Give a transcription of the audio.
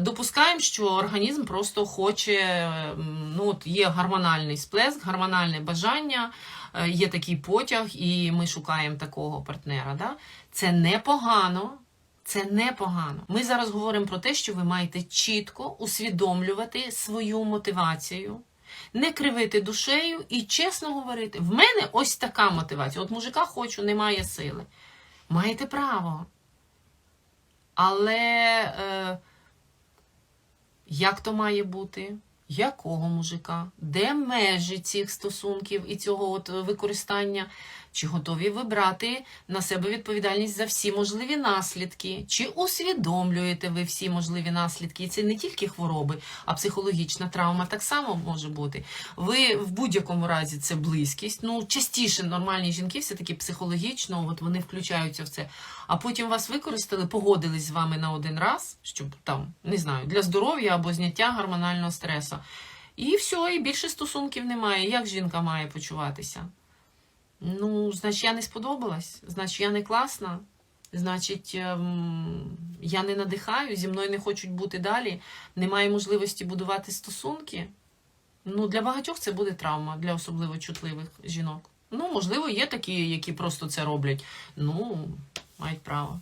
Допускаємо, що організм просто хоче, ну от є гормональний сплеск, гормональне бажання, е, є такий потяг, і ми шукаємо такого партнера. Да? Це непогано. Це непогано. Ми зараз говоримо про те, що ви маєте чітко усвідомлювати свою мотивацію, не кривити душею і чесно говорити: в мене ось така мотивація. От мужика хочу, немає сили. Маєте право. Але е, як то має бути? Якого мужика? Де межі цих стосунків і цього от використання? Чи готові ви брати на себе відповідальність за всі можливі наслідки? Чи усвідомлюєте ви всі можливі наслідки? І це не тільки хвороби, а психологічна травма так само може бути. Ви в будь-якому разі це близькість. Ну, частіше нормальні жінки все-таки психологічно, от вони включаються в це. А потім вас використали, погодились з вами на один раз, щоб там, не знаю, для здоров'я або зняття гормонального стресу. І все, і більше стосунків немає. Як жінка має почуватися? Ну, значить, я не сподобалась, значить, я не класна, значить, ем, я не надихаю, зі мною не хочуть бути далі, немає можливості будувати стосунки. Ну, для багатьох це буде травма, для особливо чутливих жінок. Ну, можливо, є такі, які просто це роблять. Ну, мають право.